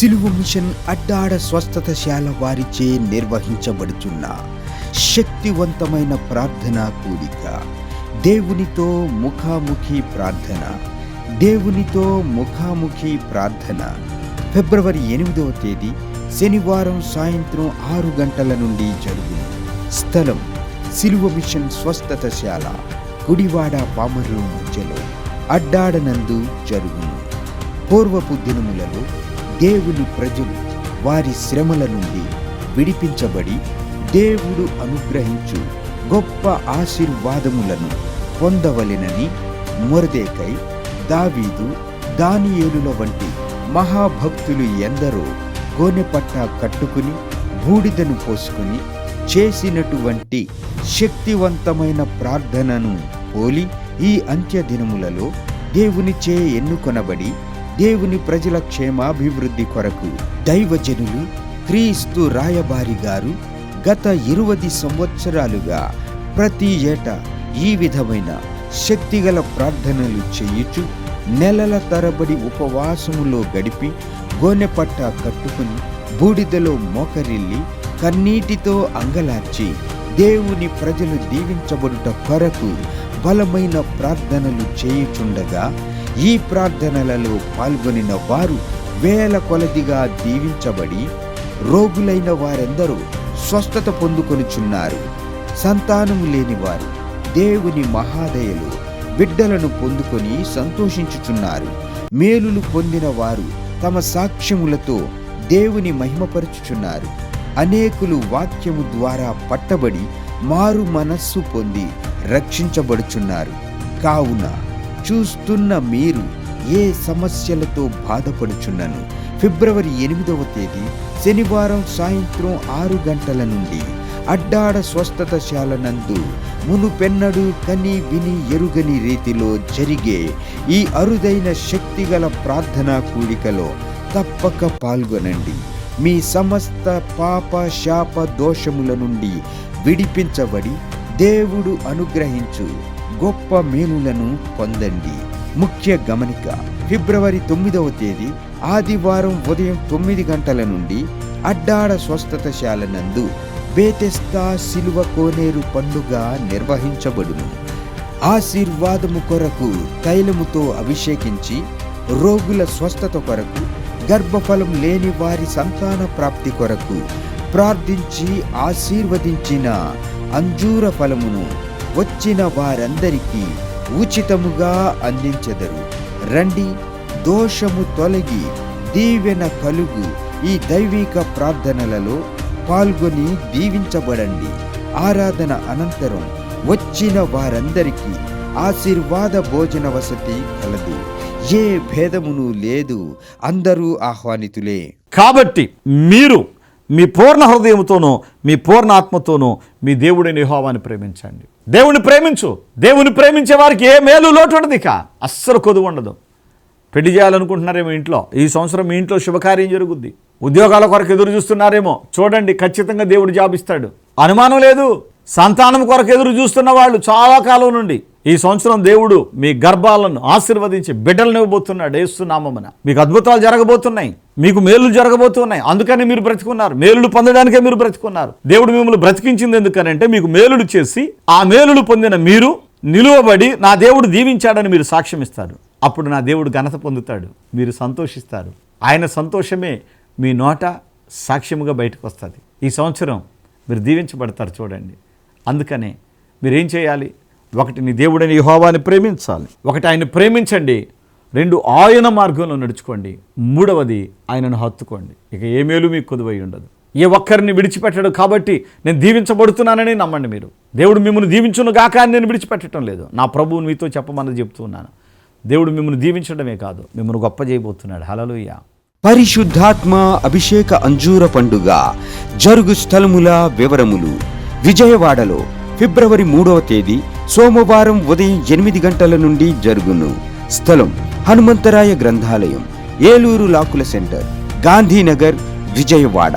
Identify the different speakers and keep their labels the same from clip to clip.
Speaker 1: సిలువ మిషన్ అడ్డాడ స్వస్థతశాల వారిచే నిర్వహించబడుచున్న శక్తివంతమైన ప్రార్థన కూడిక. దేవునితో ముఖాముఖి ప్రార్థన. దేవునితో ముఖాముఖి ప్రార్థన. ఫిబ్రవరి ఎనిమిదవ తేదీ శనివారం సాయంత్రం ఆరు గంటల నుండి జరుగును. స్థలం సిలువ మిషన్ స్వస్థతశాల గుడివాడ పామర్లు మధ్యలో అడ్డాడనందు జరుగును. పూర్వపు దినములలో దేవుని ప్రజలు వారి శ్రమల నుండి విడిపించబడి దేవుడు అనుగ్రహించు గొప్ప ఆశీర్వాదములను పొందవలెనని మొరదేకై దావీదు దానియేలుల వంటి మహాభక్తులు ఎందరో గోనెపట్ట కట్టుకుని బూడిదను పోసుకుని చేసినటువంటి శక్తివంతమైన ప్రార్థనను పోలి ఈ అంత్య దినములలో దేవునిచే ఎన్నుకొనబడి దేవుని ప్రజల క్షేమాభివృద్ధి కొరకు దైవజనులు క్రీస్తు రాయబారి గారు గత ఇరువది సంవత్సరాలుగా ప్రతి ఏటా ఈ విధమైన శక్తిగల ప్రార్థనలు చేయుచు నెలల తరబడి ఉపవాసములో గడిపి గోనెపట్ట కట్టుకుని బూడిదలో మోకరిల్లి కన్నీటితో అంగలార్చి దేవుని ప్రజలు దీవించబడుట కొరకు బలమైన ప్రార్థనలు చేయుచుండగా ఈ ప్రార్థనలలో పాల్గొనిన వారు వేల కొలదిగా దీవించబడి రోగులైన వారెందరూ స్వస్థత పొందుకొనుచున్నారు. సంతానము లేని వారు దేవుని మహాదయలు బిడ్డలను పొందుకొని సంతోషించుచున్నారు. మేలులు పొందిన వారు తమ సాక్ష్యములతో దేవుని మహిమపరుచుచున్నారు. అనేకులు వాక్యము ద్వారా పట్టబడి మారు మనస్సు పొంది రక్షించబడుచున్నారు. కావున చూస్తున్న మీరు ఏ సమస్యలతో బాధపడుచున్నను? ఫిబ్రవరి ఎనిమిదవ తేదీ శనివారం సాయంత్రం ఆరు గంటల నుండి అడ్డాడ స్వస్థతశాల నందు మునుపెన్నడు కని విని ఎరుగని రీతిలో జరిగే ఈ అరుదైన శక్తిగల ప్రార్థనా కూడికలో తప్పక పాల్గొనండి. మీ సమస్త పాప శాప దోషముల నుండి విడిపించబడి దేవుడు అనుగ్రహించు. గొప్ప మేలులను పొందండి. ముఖ్య గమనిక ఫిబ్రవరి తొమ్మిదవ తేదీ ఆదివారం ఉదయం తొమ్మిది గంటల నుండి అడ్డాడ స్వస్థతశాల నందు బేతెస్తా సిలువ కోనేరు పండుగ నిర్వహించబడును. ఆశీర్వాదము కొరకు తైలముతో అభిషేకించి రోగుల స్వస్థత కొరకు గర్భఫలం లేని వారి సంతాన ప్రాప్తి కొరకు ప్రార్థించి ఆశీర్వదించిన అంజూర ఫలమును వచ్చిన వారందరికీ ఉచితముగా అందించెదరు. రండి దోషము తొలగి దీవెన కలుగు. ఈ దైవిక ప్రార్థనలలో పాల్గొని దీవించబడండి. ఆరాధన అనంతరం వచ్చిన వారందరికీ ఆశీర్వాద భోజన వసతి కలదు. ఏ భేదమును లేదు. అందరూ ఆహ్వానితులే.
Speaker 2: కాబట్టి మీరు మీ పూర్ణ హృదయంతోనూ మీ పూర్ణ ఆత్మతోనూ మీ దేవుడిని హోవాన్ని ప్రేమించండి. దేవుని ప్రేమించు. దేవుని ప్రేమించే వారికి ఏ మేలు లోటు ఉండదు ఇక. అస్సలు కొదువు ఉండదు. పెళ్ళి చేయాలనుకుంటున్నారేమో ఇంట్లో. ఈ సంవత్సరం మీ ఇంట్లో శుభకార్యం జరుగుద్ది. ఉద్యోగాల కొరకు ఎదురు చూస్తున్నారేమో. చూడండి ఖచ్చితంగా దేవుడు జాబ్ ఇస్తాడు అనుమానం లేదు. సంతానం కొరకు ఎదురు చూస్తున్న వాళ్ళు చాలా కాలం నుండి. ఈ సంవత్సరం దేవుడు మీ గర్భాలను ఆశీర్వదించి బిడ్డలను ఇవ్వబోతున్నాడు ఏస్తున్నామన మీకు అద్భుతాలు జరగబోతున్నాయి. మీకు మేలు జరగబోతున్నాయి. అందుకని మీరు బ్రతుకున్నారు. మేలులు పొందడానికే మీరు బ్రతుకున్నారు. దేవుడు మిమ్మల్ని బ్రతికించింది ఎందుకనంటే మీకు మేలులు చేసి ఆ మేలులు పొందిన మీరు నిలువబడి నా దేవుడు దీవించాడని మీరు సాక్ష్యం ఇస్తారు. అప్పుడు నా దేవుడు ఘనత పొందుతాడు. మీరు సంతోషిస్తారు. ఆయన సంతోషమే మీ నోట సాక్ష్యముగా బయటకు వస్తుంది. ఈ సంవత్సరం మీరు దీవించబడతారు చూడండి. అందుకనే మీరేం చేయాలి? ఒకటి నీ దేవుడని యహోవాని ప్రేమించాలి. ఒకటి ఆయన ప్రేమించండి. రెండు ఆయన మార్గంలో నడుచుకోండి. మూడవది ఆయనను హత్తుకోండి. ఇక ఏ మేలు మీకు కొదువై ఉండదు. ఏ ఒక్కరిని విడిచిపెట్టడు కాబట్టి నేను దీవించబడుతున్నానని నమ్మండి మీరు. దేవుడు మిమ్మల్ని దీవించును గాక అని నేను విడిచిపెట్టడం లేదు. నా ప్రభువు మీతో చెప్పమని చెప్తున్నాను. దేవుడు మిమ్మల్ని దీవించడమే కాదు మిమ్మల్ని గొప్ప చేయబోతున్నాడు. హలలుయ్య
Speaker 1: పరిశుద్ధాత్మ అభిషేక అంజూర పండుగ జరుగు స్థలముల వివరములు విజయవాడలో ఫిబ్రవరి మూడవ తేదీ సోమవారం ఉదయం ఎనిమిది గంటల నుండి జరుగును. స్థలం హనుమంతరాయ గ్రంథాలయం ఏలూరు లాకుల సెంటర్ గాంధీనగర్ విజయవాడ.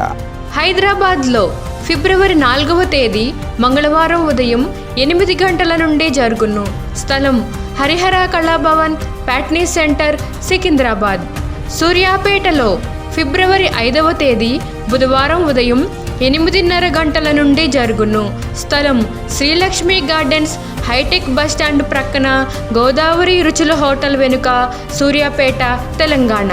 Speaker 3: హైదరాబాద్లో ఫిబ్రవరి నాలుగవ తేదీ మంగళవారం ఉదయం ఎనిమిది గంటల నుండి జరుగును. స్థలం హరిహర కళాభవన్ ప్యాట్నీ సెంటర్ సికింద్రాబాద్. సూర్యాపేటలో ఫిబ్రవరి ఐదవ తేదీ బుధవారం ఉదయం ఎనిమిదిన్నర గంటల నుండి జరుగును. స్థలం శ్రీలక్ష్మి గార్డెన్స్ హైటెక్ బస్టాండ్ ప్రక్కన గోదావరి రుచుల హోటల్ వెనుక సూర్యాపేట తెలంగాణ.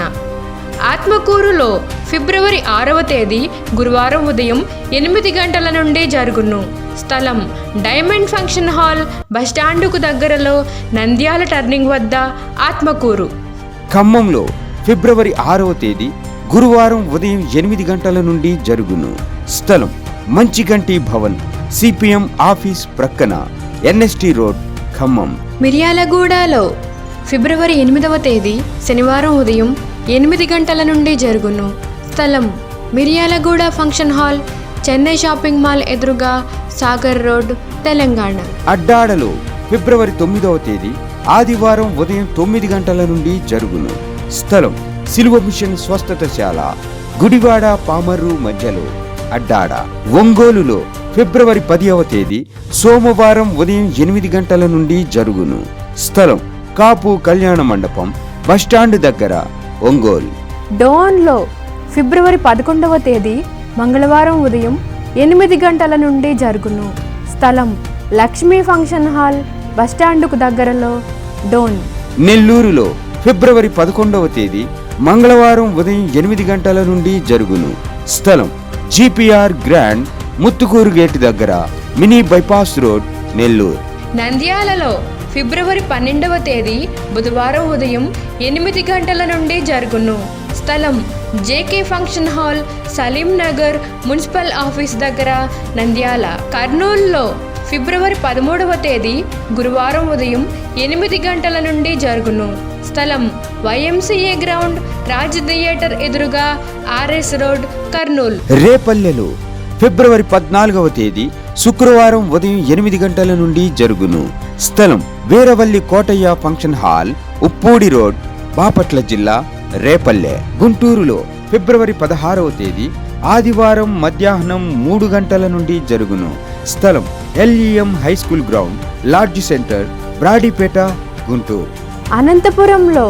Speaker 3: ఆత్మకూరులో ఫిబ్రవరి ఆరవ తేదీ గురువారం ఉదయం ఎనిమిది గంటల నుండి జరుగును. స్థలం డైమండ్ ఫంక్షన్ హాల్ బస్టాండుకు దగ్గరలో నంద్యాల టర్నింగ్ వద్ద ఆత్మకూరు.
Speaker 1: ఖమ్మంలో ఫిబ్రవరి ఆరవ తేదీ గురువారం ఉదయం ఎనిమిది గంటల నుండి జరుగును. స్థలం మంచిగంటి భవన్ సిపిఎం ఆఫీస్ ప్రక్కన. NST road Khammam.
Speaker 3: మిర్యాలగూడలో ఫిబ్రవరి ఎనిమిదవ తేదీ శనివారం ఉదయం ఎనిమిది గంటల నుండి జరుగును. స్థలం Miryalaguda function hall Chennai shopping mall ఎదురుగా సాగర్ రోడ్ తెలంగాణ.
Speaker 1: అడ్డాడలో ఫిబ్రవరి తొమ్మిదవ తేదీ ఆదివారం ఉదయం తొమ్మిది గంటల నుండి జరుగును. స్థలం సిలువ మిషన్ స్వస్థతశాల గుడివాడ పామర్రు మధ్యలో అడ్డాడ. ఒంగోలులో ఫిబ్రవరి పదివ తేదీ సోమవారం ఉదయం ఎనిమిది గంటల నుండి జరుగును. స్థలం కాపు కళ్యాణ మండపం బస్టాండ్ దగ్గర ఒంగోలు.
Speaker 3: డోన్లో ఫిబ్రవరి పదకొండవ తేదీ మంగళవారం ఉదయం ఎనిమిది గంటల నుండి జరుగును. స్థలం లక్ష్మీ ఫంక్షన్ హాల్ బస్టాండుకు దగ్గరలో డోన్.
Speaker 1: నెల్లూరులో ఫిబ్రవరి పదకొండవ తేదీ మంగళవారం ఉదయం ఎనిమిది గంటల నుండి జరుగును. స్థలం జిపిఆర్ గ్రాండ్ ముత్తుకూరు గేట్ దగ్గర మినీ బైపాస్ రోడ్ నెల్లూరు.
Speaker 3: నంద్యాలలో ఫిబ్రవరి పన్నెండవ తేదీ బుధవారం ఉదయం ఎనిమిది గంటల నుండి జరుగును. స్థలం JK function hall Salim Nagar municipal office దగ్గర నంద్యాల. కర్నూలులో ఫిబ్రవరి పదమూడవ తేదీ గురువారం ఉదయం ఎనిమిది గంటల నుండి జరుగును. స్థలం వైఎంసీఏ గ్రౌండ్ రాజ్ థియేటర్ ఎదురుగా ఆర్ఎస్ రోడ్ కర్నూలు.
Speaker 1: రేపల్లెలో ఫిబ్రవరి పద్నాలుగవ తేదీ శుక్రవారం ఉదయం ఎనిమిది గంటల నుండి జరుగును. స్థలం Veeravalli Kotaiah function hall Uppudi road Bapatla జిల్లా రేపల్లె. గుంటూరులో ఫిబ్రవరి పదహారవ తేదీ ఆదివారం మధ్యాహ్నం మూడు గంటల నుండి జరుగును. స్థలం LEM high school ground lodge centre Brodipet Guntur.
Speaker 3: అనంతపురంలో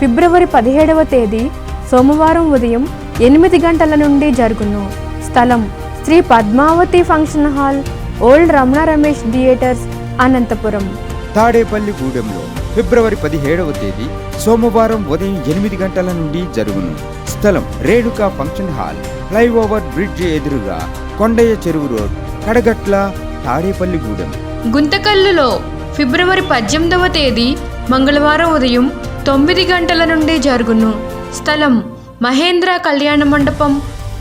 Speaker 3: ఫిబ్రవరి పదిహేడవ తేదీ సోమవారం ఉదయం ఎనిమిది గంటల నుండి జరుగును. స్థలం Sri Padmavathi function hall old Ramana Ramesh theatres Anantapur.
Speaker 1: Tadepalli గూడెంలో ఫిబ్రవరి పదిహేడవ తేదీ సోమవారం ఉదయం ఎనిమిది గంటల నుండి జరుగును. స్థలం Renuka function hall flyover bridge ఎదురుగా కొండయ్య చెరువు రోడ్ కడగట్ల తాడేపల్లి గూడెం.
Speaker 3: గుంతకల్లులో ఫిబ్రవరి పద్దెనిమిదవ తేదీ మంగళవారం ఉదయం తొమ్మిది గంటల నుండి జరుగును. స్థలం Mahendra Kalyana Mandapam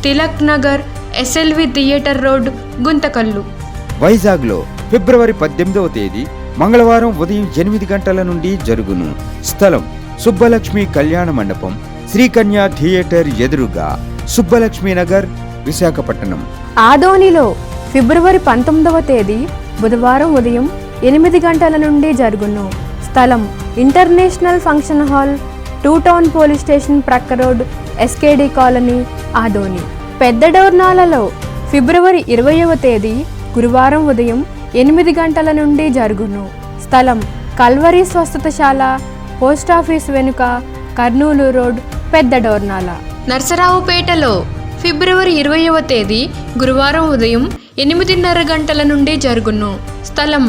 Speaker 3: Tilak Nagar SLV theatre road Guntakal.
Speaker 1: వైజాగ్లో ఫిబ్రవరి పద్దెనిమిదవ తేదీ మంగళవారం ఉదయం ఎనిమిది గంటల నుండి జరుగును. స్థలం సుబ్బలక్ష్మి కళ్యాణ మండపం శ్రీకన్య థియేటర్ ఎదురుగా సుబ్బలక్ష్మి నగర్ విశాఖపట్నం.
Speaker 3: ఆదోనిలో ఫిబ్రవరి పంతొమ్మిదవ తేదీ బుధవారం ఉదయం ఎనిమిది గంటల నుండి జరుగును. స్థలం international function hall two town police station ప్రక్క రోడ్ ఎస్కేడి కాలనీ ఆదోని. పెద్ద డోర్నాలలో ఫిబ్రవరి ఇరవైవ తేదీ గురువారం ఉదయం ఎనిమిది గంటల నుండి జరుగును. స్థలం కల్వరి స్వస్థతశాల పోస్టాఫీస్ వెనుక కర్నూలు రోడ్ పెద్ద డోర్నాల. నర్సరావుపేటలో ఫిబ్రవరి ఇరవైవ తేదీ గురువారం ఉదయం ఎనిమిదిన్నర గంటల నుండి జరుగును. స్థలం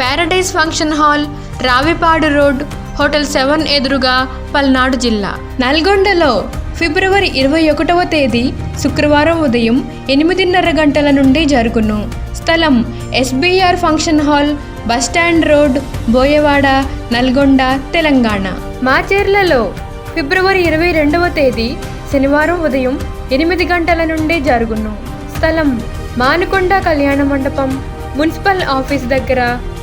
Speaker 3: paradise function hall Ravipadu road hotel seven ఎదురుగా పల్నాడు జిల్లా. నల్గొండలో ఫిబ్రవరి ఇరవై ఒకటవ తేదీ శుక్రవారం ఉదయం ఎనిమిదిన్నర గంటల నుండి జరుగును. స్థలం SBR function hall bus stand road Boyawada Nalgonda Telangana. మాచేర్లలో ఫిబ్రవరి ఇరవై రెండవ తేదీ శనివారం ఉదయం ఎనిమిది గంటల నుండి జరుగును. స్థలం మానుకొండ కళ్యాణ మండపం మున్సిపల్ ఆఫీస్ దగ్గర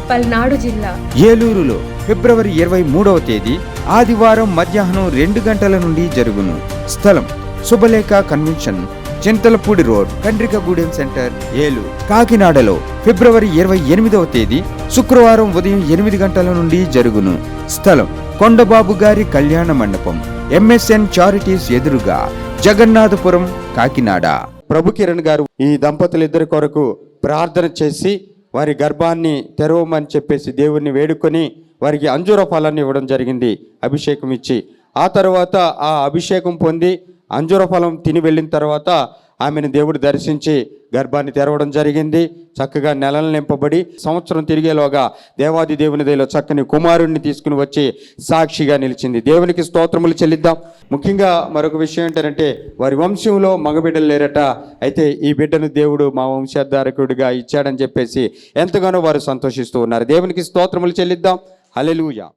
Speaker 3: పల్నాడు జిల్లా.
Speaker 1: ఏలూరులో ఫిబ్రవరి ఇరవై మూడవ తేదీ ఆదివారం మధ్యాహ్నం రెండు గంటల నుండి జరుగును. స్థలం Shubhalekha convention Chintalapudi road Kandrikagudem centre ఏలు కాకినాడలో ఫిబ్రవరి ఇరవై ఎనిమిదవ తేదీ శుక్రవారం ఉదయం ఎనిమిది గంటల నుండి జరుగును. స్థలం కొండబాబు గారి కళ్యాణ మండపం ఎంఎస్ఎన్ చారిటీస్ ఎదురుగా జగన్నాథపురం కాకినాడ.
Speaker 4: ప్రభు కిరణ్ గారు ఈ దంపతులిద్దరి కొరకు ప్రార్థన చేసి వారి గర్భాన్ని తెరవమని చెప్పేసి దేవుణ్ణి వేడుకొని వారికి అంజూర ఫలాన్ని ఇవ్వడం జరిగింది. అభిషేకం ఇచ్చి ఆ తర్వాత ఆ అభిషేకం పొంది అంజుర ఫలం తిని వెళ్ళిన తర్వాత ఆమెను దేవుడు దర్శించి గర్భాన్ని తెరవడం జరిగింది. చక్కగా నెలలు నింపబడి సంవత్సరం తిరిగేలోగా దేవాది దేవుని దయలో చక్కని కుమారుణ్ణి తీసుకుని వచ్చి సాక్షిగా నిలిచింది. దేవునికి స్తోత్రములు చెల్లిద్దాం. ముఖ్యంగా మరొక విషయం ఏంటంటే వారి వంశంలో మగబిడ్డలు లేరట. అయితే ఈ బిడ్డను దేవుడు మా వంశధారకుడిగా ఇచ్చాడని చెప్పేసి ఎంతగానో వారు సంతోషిస్తూ ఉన్నారు. దేవునికి స్తోత్రములు చెల్లిద్దాం. హల్లెలూయా.